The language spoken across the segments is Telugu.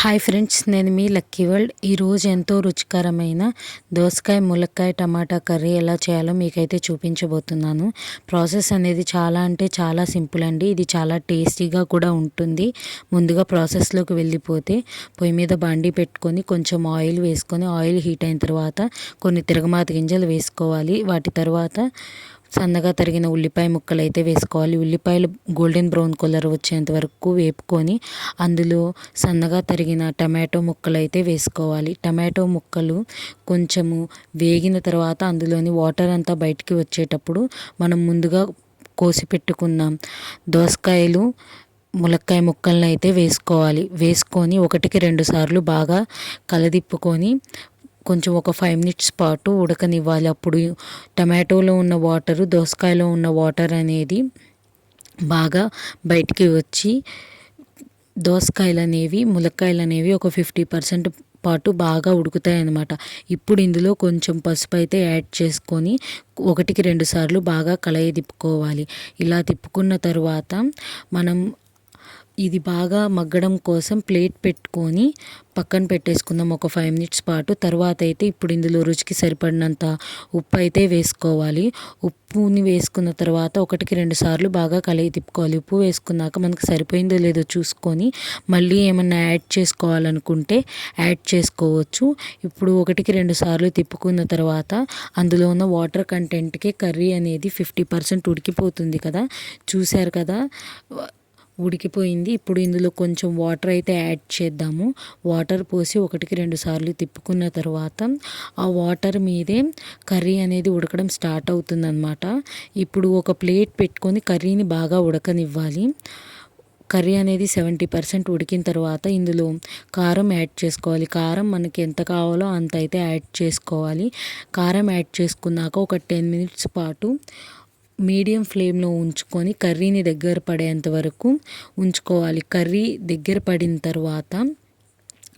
హాయ్ ఫ్రెండ్స్ నేను మీ లక్కీ వరల్డ్ ఈరోజు ఎంతో రుచికరమైన దోసకాయ ములక్కాయ టమాటా కర్రీ ఎలా చేయాలో మీకైతే చూపించబోతున్నాను. ప్రాసెస్ అనేది చాలా అంటే చాలా సింపుల్ అండి. ఇది చాలా టేస్టీగా కూడా ఉంటుంది. ముందుగా ప్రాసెస్లోకి వెళ్ళిపోతే పొయ్యి మీద బండి పెట్టుకొని కొంచెం ఆయిల్ వేసుకొని ఆయిల్ హీట్ అయిన తర్వాత కొన్ని తిరగమాత గింజలు వేసుకోవాలి. వాటి తర్వాత సన్నగా తరిగిన ఉల్లిపాయ ముక్కలు అయితే వేసుకోవాలి. ఉల్లిపాయలు గోల్డెన్ బ్రౌన్ కలర్ వచ్చేంత వరకు వేపుకొని అందులో సన్నగా తరిగిన టమాటో ముక్కలు అయితే వేసుకోవాలి. టమాటో ముక్కలు కొంచెము వేగిన తర్వాత అందులోని వాటర్ అంతా బయటికి వచ్చేటప్పుడు మనం ముందుగా కోసి పెట్టుకున్నాం దోసకాయలు ములక్కాయ ముక్కలను అయితే వేసుకోవాలి. వేసుకొని ఒకటికి రెండు సార్లు బాగా కలదిప్పుకొని కొంచెం ఒక ఫైవ్ మినిట్స్ పాటు ఉడకనివ్వాలి. అప్పుడు టమాటోలో ఉన్న వాటరు దోసకాయలో ఉన్న వాటర్ అనేది బాగా బయటికి వచ్చి దోసకాయలు అనేవి ములక్కాయలు అనేవి ఒక ఫిఫ్టీ పర్సెంట్ పాటు బాగా ఉడుకుతాయి అన్నమాట ఇప్పుడు ఇందులో కొంచెం పసుపు అయితే యాడ్ చేసుకొని ఒకటికి రెండు సార్లు బాగా కలయి తిప్పుకోవాలి. ఇలా తిప్పుకున్న తర్వాత మనం ఇది బాగా మగ్గడం కోసం ప్లేట్ పెట్టుకొని పక్కన పెట్టేసుకుందాం ఒక ఫైవ్ మినిట్స్ పాటు. తర్వాత అయితే ఇప్పుడు ఇందులో రుచికి సరిపడినంత ఉప్పు అయితే వేసుకోవాలి. ఉప్పుని వేసుకున్న తర్వాత ఒకటికి రెండు సార్లు బాగా కలిగి తిప్పుకోవాలి. ఉప్పు వేసుకున్నాక మనకు సరిపోయిందో లేదో చూసుకొని మళ్ళీ ఏమన్నా యాడ్ చేసుకోవాలనుకుంటే యాడ్ చేసుకోవచ్చు. ఇప్పుడు ఒకటికి రెండు సార్లు తిప్పుకున్న తర్వాత అందులో ఉన్న వాటర్ కంటెంట్కి కర్రీ అనేది ఫిఫ్టీ పర్సెంట్ ఉడికిపోతుంది కదా. చూశారు కదా? ఉడికిపోయింది. ఇప్పుడు ఇందులో కొంచెం వాటర్ అయితే యాడ్ చేద్దాము. వాటర్ పోసి ఒకటికి రెండు సార్లు తిప్పుకున్న తర్వాత ఆ వాటర్ మీదే కర్రీ అనేది ఉడకడం స్టార్ట్ అవుతుందన్నమాట. ఇప్పుడు ఒక ప్లేట్ పెట్టుకొని కర్రీని బాగా ఉడకనివ్వాలి. కర్రీ అనేది సెవెంటీ పర్సెంట్ ఉడికిన తర్వాత ఇందులో కారం యాడ్ చేసుకోవాలి. కారం మనకి ఎంత కావాలో అంత అయితే యాడ్ చేసుకోవాలి. కారం యాడ్ చేసుకున్నాక ఒక టెన్ మినిట్స్ పాటు మీడియం ఫ్లేమ్లో ఉంచుకొని కర్రీని దగ్గర పడేంత వరకు ఉంచుకోవాలి. కర్రీ దగ్గర పడిన తర్వాత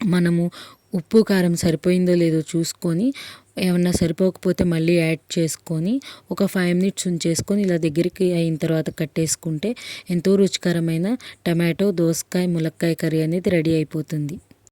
మనము ఉప్పు కారం సరిపోయిందో లేదో చూసుకొని ఏమన్నా సరిపోకపోతే మళ్ళీ యాడ్ చేసుకొని ఒక ఫైవ్ మినిట్స్ ఉంచేసుకొని ఇలా దగ్గరికి అయిన తర్వాత కట్టేసుకుంటే ఎంతో రుచికరమైన టమాటో దోసకాయ ములక్కాయ కర్రీ అనేది రెడీ అయిపోతుంది.